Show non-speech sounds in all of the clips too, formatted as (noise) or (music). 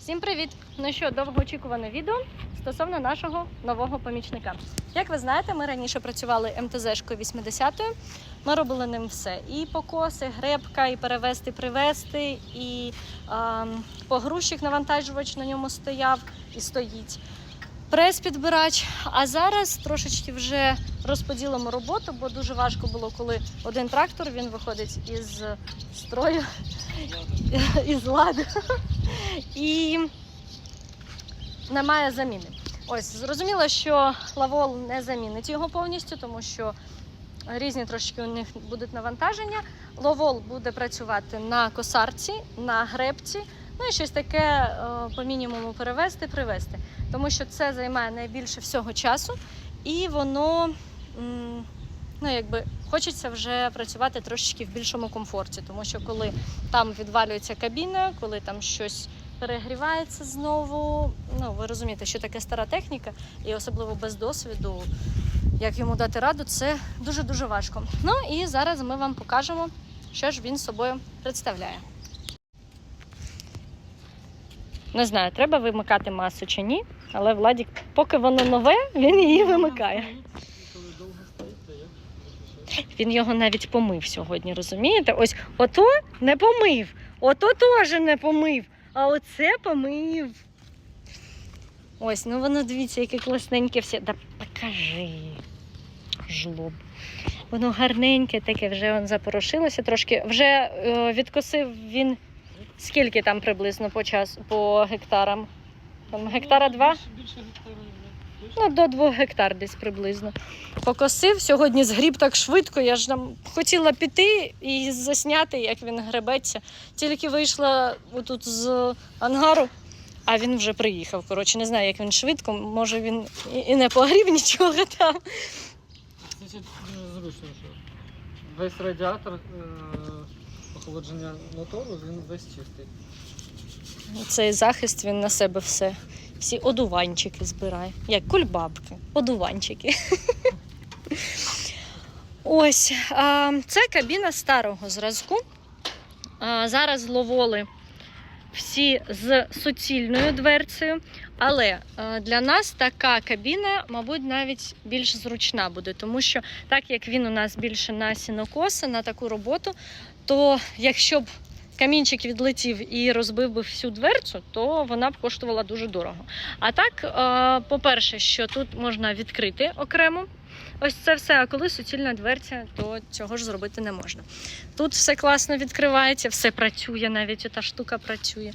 Всім привіт! Ну що, довгоочікуване відео стосовно нашого нового помічника. Як ви знаєте, ми раніше працювали МТЗшкою 80-ю. Ми робили ним все: і покоси, гребка, і перевести, привезти, і е, погрузчик навантажувач на ньому стояв і стоїть. Прес-підбирач. А зараз трошечки вже розподілимо роботу, бо дуже важко було, коли один трактор він виходить із строю, (laughs) із ладу. І немає заміни. Ось зрозуміло, що лавол не замінить його повністю, тому що різні трошки у них будуть навантаження. Ловол буде працювати на косарці, на гребці, ну і щось таке е, по мінімуму перевезти, привезти. Тому що це займає найбільше всього часу, і воно ну, якби хочеться вже працювати трошечки в більшому комфорті, тому що коли там відвалюється кабіна, коли там щось перегрівається знову. Ну, ви розумієте, що таке стара техніка, і особливо без досвіду, як йому дати раду, це дуже-дуже важко. Ну і зараз ми вам покажемо, що ж він собою представляє. Не знаю, треба вимикати масу чи ні, але Владік, поки воно нове, він її вимикає. Він його навіть помив сьогодні, розумієте? Ось ото не помив, ото теж не помив, а оце помив. Ось, ну воно дивіться, яке класненьке все. Да покажи. Жлоб. Воно гарненьке, таке вже он запорошилося трошки. Вже е, відкосив він скільки там приблизно по часу, по гектарам? Там гектара два? Більше, більше гектара. Ну, до двох гектар десь приблизно. Покосив. Сьогодні згріб так швидко. Я ж там хотіла піти і засняти, як він гребеться. Тільки вийшла отут з ангару, а він вже приїхав. Коротше, не знаю, як він швидко. Може він і- не погріб нічого там. Дуже зручно, що весь радіатор е- охолодження мотору, він весь чистий. Цей захист він на себе все. Всі одуванчики збирає, як кульбабки, одуванчики. (laughs) Ось це кабіна старого зразку. Зараз ловоли всі з суцільною дверцею, але для нас така кабіна, мабуть, навіть більш зручна буде, тому що так як він у нас більше на сінокоси, на таку роботу, то якщо б камінчик відлетів і розбив би всю дверцю, то вона б коштувала дуже дорого. А так, е, по-перше, що тут можна відкрити окремо. Ось це все, а коли суцільна дверця, то цього ж зробити не можна. Тут все класно відкривається, все працює, навіть ота штука працює.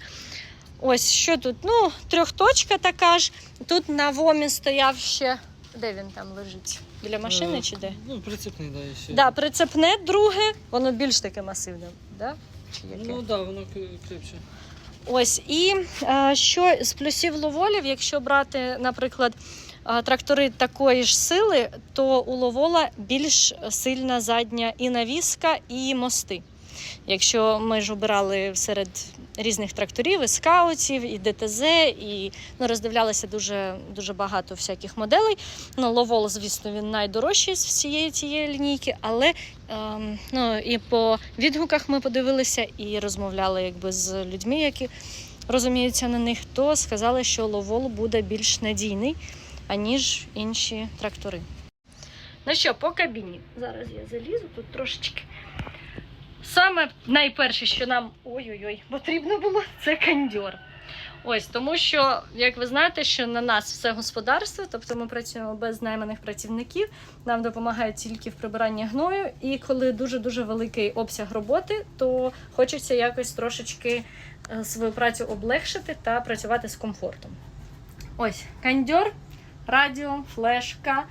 Ось що тут? Ну, трьохточка така ж. Тут на вомі стояв ще. Де він там лежить? Біля машини чи де? Ну, прицепний, да, ще. Да, прицепне друге, воно більш таке масивне. Да? Чи яке? Ну так, да, воно к- крепче. Ось і е, що з плюсів ловолів, якщо брати, наприклад, е, трактори такої ж сили, то у ловола більш сильна задня і навіска, і мости. Якщо ми ж обирали серед різних тракторів, і скаутів, і ДТЗ, і ну, роздивлялися дуже, дуже багато всяких моделей. Ну, Ловол, звісно, він найдорожчий з всієї цієї лінійки, але ем, ну, і по відгуках ми подивилися і розмовляли якби з людьми, які розуміються на них, то сказали, що ловол буде більш надійний, аніж інші трактори. Ну що, по кабіні. Зараз я залізу тут трошечки. Саме найперше, що нам ой-ой-ой, потрібно було, це кондьор. Ось тому, що, як ви знаєте, що на нас все господарство, тобто ми працюємо без найманих працівників, нам допомагають тільки в прибиранні гною. І коли дуже дуже великий обсяг роботи, то хочеться якось трошечки е, свою працю облегшити та працювати з комфортом. Ось кондьор, радіо, флешка,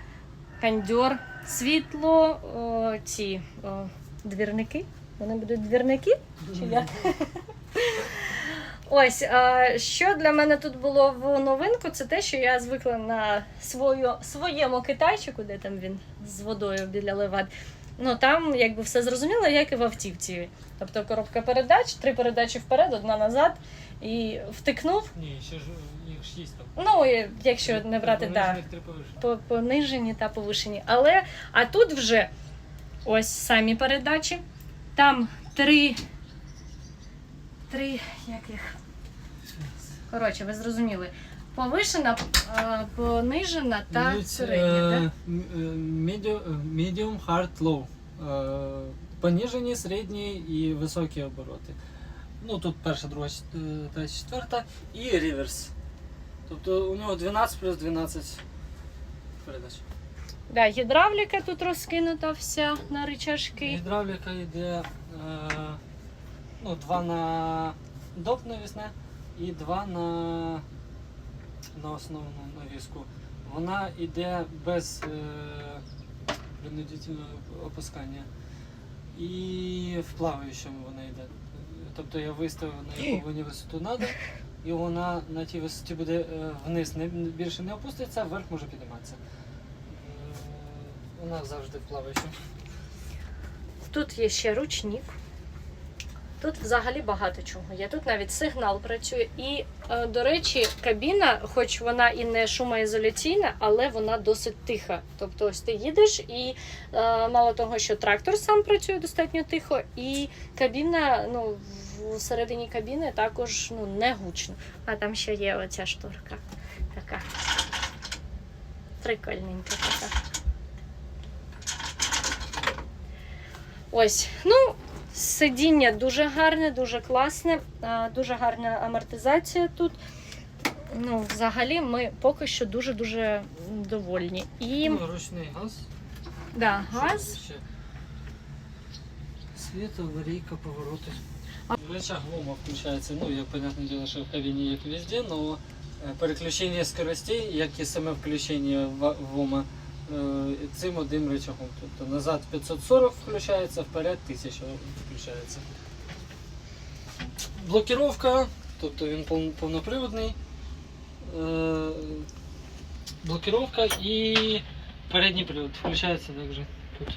кондьор, світло, о, ці о, двірники. Вони будуть двірники? Чи як? Ось, а, що для мене тут було в новинку, це те, що я звикла на свою, своєму китайчику, де там він з водою біля левад. Ну там якби все зрозуміло, як і в автівці. Тобто коробка передач, три передачі вперед, одна назад, і втикнув. Ні, ще ж їх шість там. Ну, і якщо не брати, так. понижених, три повишених. по- понижені та повишені. Але а тут вже ось самі передачі. Там три. Три яких? Коротше, ви зрозуміли. Повишена, е, понижена та Йдуть, середня. е, так? м- е, medium, е, medium, hard, low. Е, Поніжені, середні і високі обороти. Ну тут перша, друга, чет- е, третя, четверта і реверс. Тобто у нього 12 плюс 12 передач. Да, гідравліка тут розкинута вся на рычажки. Гідравліка йде е, ну, два на доп навісне і два на, на основну навіску. Вона йде без е, принудительного опускання. І в плаваючому вона йде. Тобто я виставив на яку мені висоту треба, і вона на тій висоті буде е, вниз не, більше не опуститься, а вверх може підійматися. Е, Вона завжди в. Тут є ще ручник. Тут взагалі багато чого є. Тут навіть сигнал працює. І, е, до речі, кабіна, хоч вона і не шумоізоляційна, але вона досить тиха. Тобто, ось ти їдеш, і е, мало того, що трактор сам працює достатньо тихо, і кабіна, ну, всередині кабіни також ну, не гучно. А там ще є оця шторка. Така. Прикольненька така. Ось, ну, сидіння дуже гарне, дуже класне, дуже гарна амортизація тут. Ну, взагалі, ми поки що дуже-дуже довольні. І Ну, ручний газ. да, газ. ще? Світ, аварійка, повороти. Рычаг ВОМа включається, ну, як понятне діло, що в кабіні, як везде, но е, переключення скоростей, як і саме включення е, цим одним рычагом. Тобто назад 540 включається, вперед 1000 включається. Блокировка, тобто він повноприводний. Е, Блокировка і передній привод включається також тут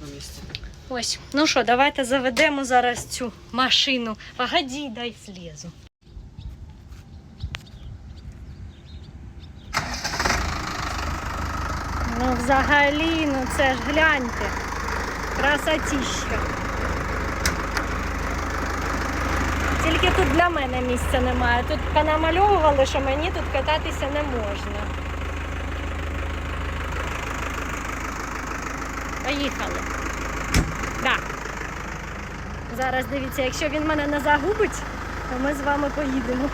на місці. Ось. Ну що, давайте заведемо зараз цю машину. Погоді, дай злізу. Ну, взагалі, ну це ж гляньте. Красотіща. Тільки тут для мене місця немає. Тут понамальовували, що мені тут кататися не можна. Поїхали. Так. Зараз дивіться, якщо він мене не загубить, то ми з вами поїдемо.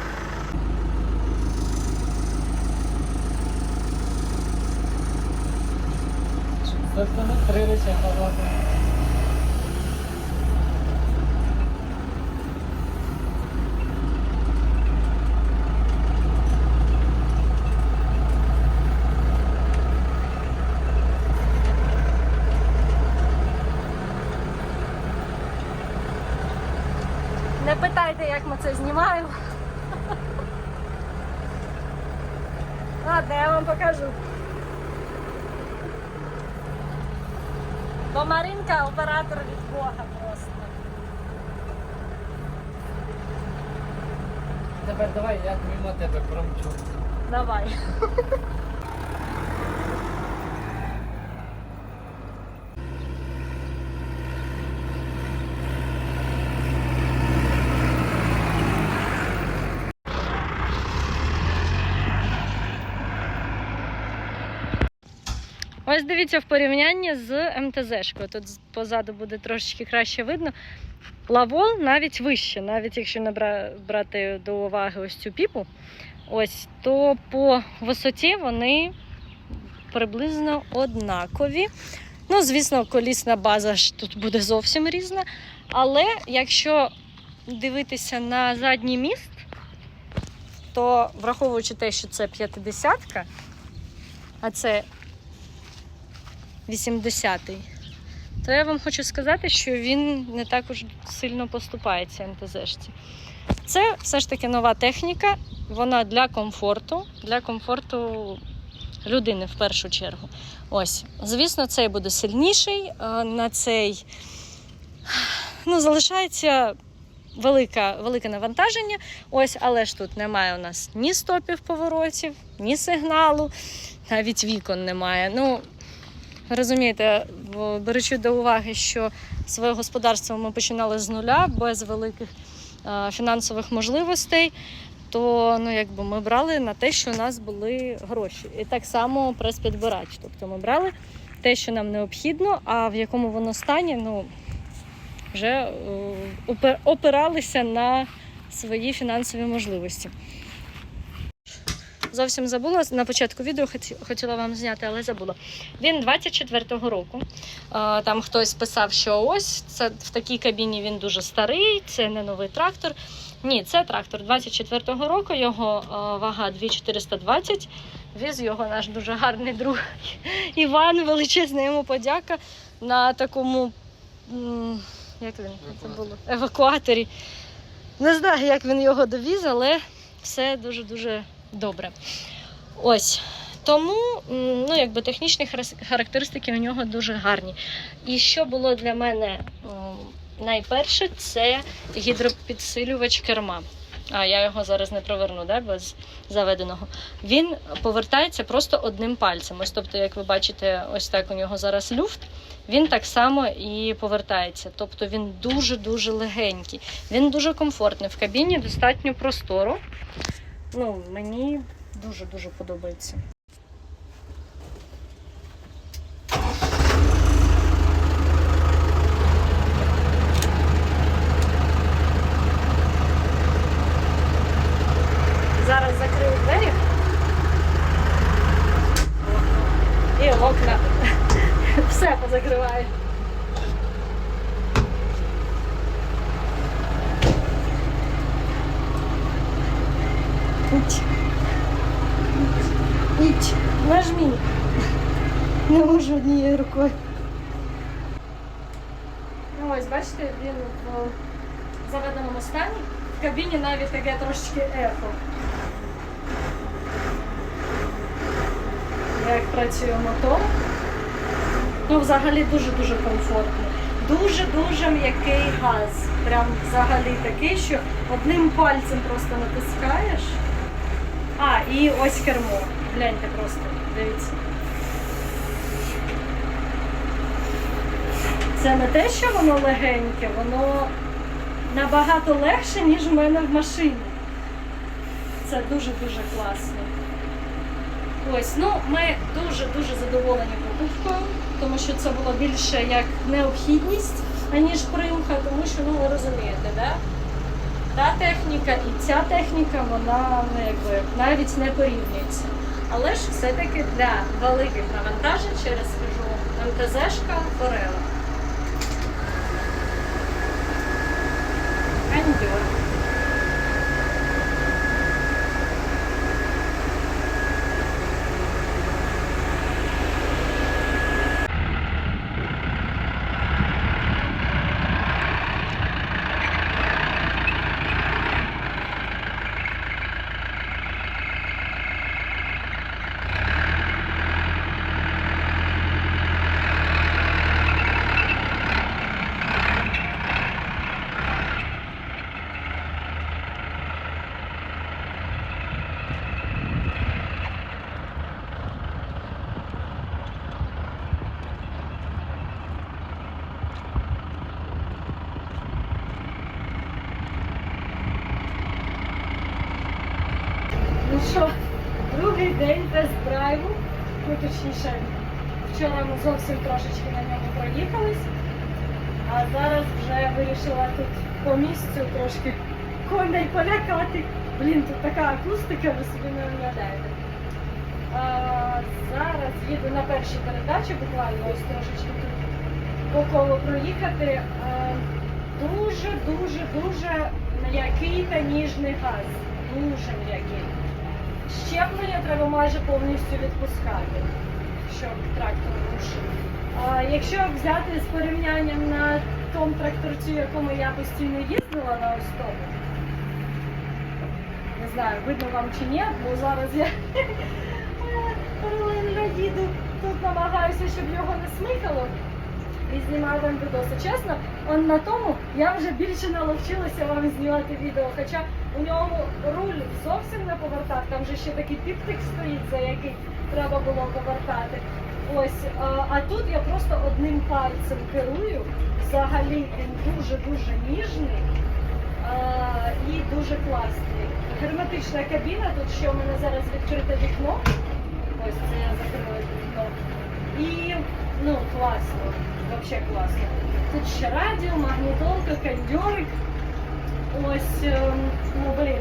Не три речі багато. Не питайте, як ми це знімаємо. Ладно, я вам покажу. Бо Маринка оператор від Бога просто. Тепер давай я мимо тебе промчу. Давай. (laughs) дивіться в порівнянні з МТЗшкою. Тут позаду буде трошечки краще видно. Лавол навіть вище, навіть якщо не брати до уваги ось цю піпу, ось то по висоті вони приблизно однакові. Ну, звісно, колісна база ж тут буде зовсім різна. Але якщо дивитися на задній міст, то враховуючи те, що це 50-ка, а це 80-й, то я вам хочу сказати, що він не також сильно поступається МТЗшці. Це все ж таки нова техніка, вона для комфорту, для комфорту людини в першу чергу. Ось, звісно, цей буде сильніший. На цей ну, залишається велика, велике навантаження. Ось, але ж тут немає у нас ні стопів поворотів, ні сигналу, навіть вікон немає. Ну, розумієте, беручи до уваги, що своє господарство ми починали з нуля без великих е, фінансових можливостей, то ну, якби ми брали на те, що у нас були гроші. І так само прес-підбирач. Тобто ми брали те, що нам необхідно, а в якому воно стані, ну вже е, опиралися на свої фінансові можливості. Зовсім забула на початку відео хотіла вам зняти, але забула. Він 24-го року. Там хтось писав, що ось це в такій кабіні він дуже старий, це не новий трактор. Ні, це трактор 24-го року. Його вага 2420. Віз його наш дуже гарний друг (laughs) Іван. Величезна йому подяка на такому. Як він це було? Евакуаторі. Не знаю, як він його довіз, але все дуже дуже добре. Ось. Тому ну, якби технічні характеристики у нього дуже гарні. І що було для мене найперше, це гідропідсилювач керма. А я його зараз не проверну, да, без заведеного. Він повертається просто одним пальцем. Ось, тобто, як ви бачите, ось так у нього зараз люфт. Він так само і повертається. Тобто він дуже-дуже легенький. Він дуже комфортний. В кабіні достатньо простору. Ну, мені дуже-дуже подобається. Зараз закрию двері. І окна. (laughs) Все позакриваю. Нажмі. Не можу однією рукою. Ну, ось, бачите, він в заведеному стані. В кабіні навіть таке трошечки ехо. Як працює мотор. Ну, взагалі дуже-дуже комфортно. Дуже-дуже м'який газ. Прям взагалі такий, що одним пальцем просто натискаєш. А, і ось кермо. Гляньте просто, дивіться. Це не те, що воно легеньке, воно набагато легше, ніж в мене в машині. Це дуже-дуже класно. Ось, ну ми дуже-дуже задоволені покупкою, тому що це було більше як необхідність, аніж примха, тому що ну ви розумієте, да? Та техніка і ця техніка, вона ну, якби навіть не порівнюється. Але ж все-таки для великих навантажень через скажу МТЗшка Форела. Кондьор. Ну що, другий день тест-драйву. Ну, точніше, вчора ми зовсім трошечки на ньому проїхались, а зараз вже вирішила тут по місцю трошки коней полякати. Блін, тут така акустика, ви собі не уявляєте. Зараз їду на першій передачі, буквально ось трошечки тут по колу проїхати. Дуже, дуже, дуже м'який та ніжний газ. Дуже м'який. Щеплення треба майже повністю відпускати, щоб трактор рушив. А якщо взяти з порівнянням на тому тракторці, якому я постійно їздила на ось не знаю, видно вам чи ні, бо зараз я паралельно їду, тут намагаюся, щоб його не смикало. І знімаю вам відоси. Чесно, он на тому я вже більше наловчилася вам знімати відео. Хоча у ньому руль зовсім не повертав, там же ще такий піптик стоїть, за який треба було повертати. Ось, а, тут я просто одним пальцем керую. Взагалі він дуже-дуже ніжний і дуже класний. герметична кабіна, тут ще у мене зараз відкрите вікно. Ось це я закрила вікно. І ну, класно, взагалі класно. Тут ще радіо, магнітолка, кондьорик. Ось, ем, ну блін,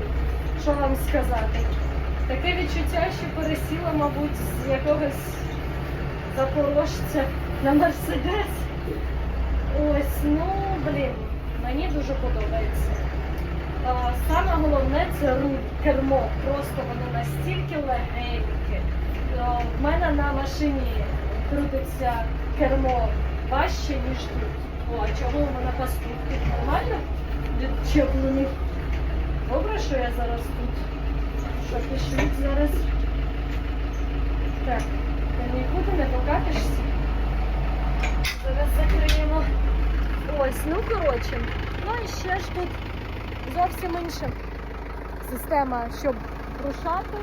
що вам сказати. Таке відчуття, що пересіла, мабуть, з якогось запорожця на Мерседес. Ось, ну блін, мені дуже подобається. А, Саме головне це руль, кермо. Просто воно настільки легеньке. В мене на машині крутиться кермо важче, ніж тут. О, а чого у мене паскуд? Тут нормально відчеплений? Добре, що я зараз тут. Що пишуть зараз. Так, ти нікуди не покатишся. Зараз закриємо. Ось, ну коротше. Ну і ще ж тут зовсім інша система, щоб рушати.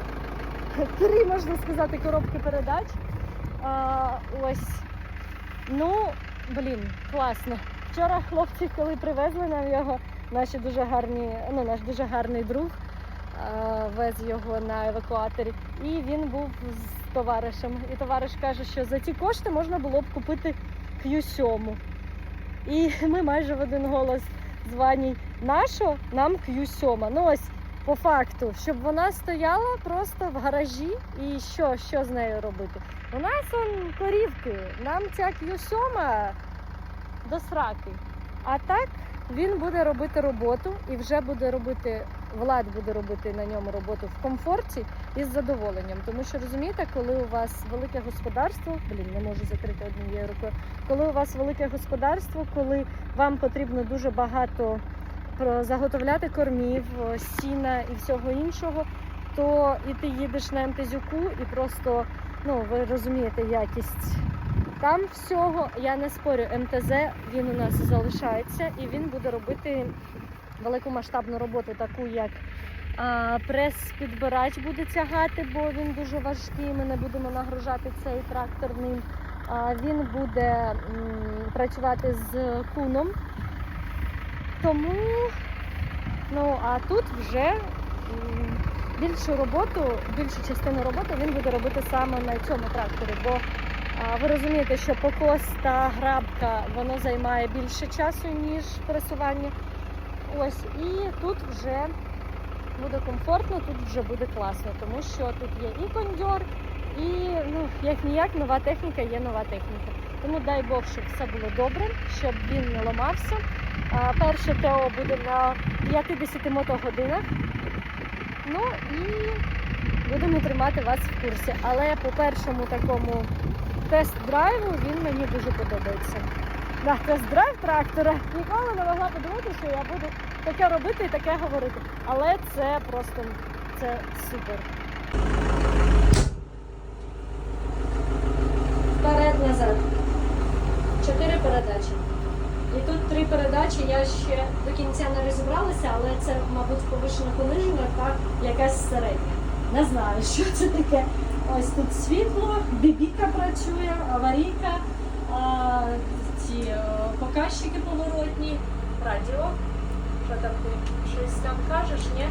Три, можна сказати, коробки передач. А, ось. Ну, блін, класно. Вчора хлопці, коли привезли нам його, наші дуже гарні, ну, наш дуже гарний друг а, вез його на евакуаторі. І він був з товаришем. І товариш каже, що за ті кошти можна було б купити Q7. І (laughs) ми майже в один голос з Ваній нащо нам Q7. Ну ось по факту, щоб вона стояла просто в гаражі і що, що з нею робити? У нас он корівки, нам ця Q7 до сраки. А так він буде робити роботу і вже буде робити, Влад буде робити на ньому роботу в комфорті і з задоволенням. Тому що розумієте, коли у вас велике господарство, блін, не можу закрити однією рукою. Коли у вас велике господарство, коли вам потрібно дуже багато про- заготовляти кормів, сіна і всього іншого, то і ти їдеш на МТЗюку і просто, ну ви розумієте, якість там всього. Я не спорю, МТЗ він у нас залишається і він буде робити велику масштабну роботу, таку як прес-підбирач буде тягати, бо він дуже важкий. Ми не будемо нагружати цей трактор ним. Він буде працювати з куном. Тому, ну а тут вже більшу роботу, більшу частину роботи він буде робити саме на цьому тракторі. Бо ви розумієте, що покос та грабка воно займає більше часу, ніж пресування. Ось, і тут вже буде комфортно, тут вже буде класно, тому що тут є і кондьор, і ну, як ніяк нова техніка є нова техніка. Тому дай Бог, щоб все було добре, щоб він не ламався. Перше ТО буде на 50 мотогодинах. Ну і будемо тримати вас в курсі. Але по першому такому тест-драйву він мені дуже подобається. На тест-драйв трактора ніколи не могла подумати, що я буду таке робити і таке говорити. Але це просто це супер. Вперед назад. Чотири передачі. І тут три передачі я ще до кінця не розібралася, але це, мабуть, повишено понижена та якась середня. Не знаю, (laughs) що це таке. Ось тут світло, бібіка працює, аварійка, ці е, показчики поворотні, радіо. Що там ти щось там кажеш, ні?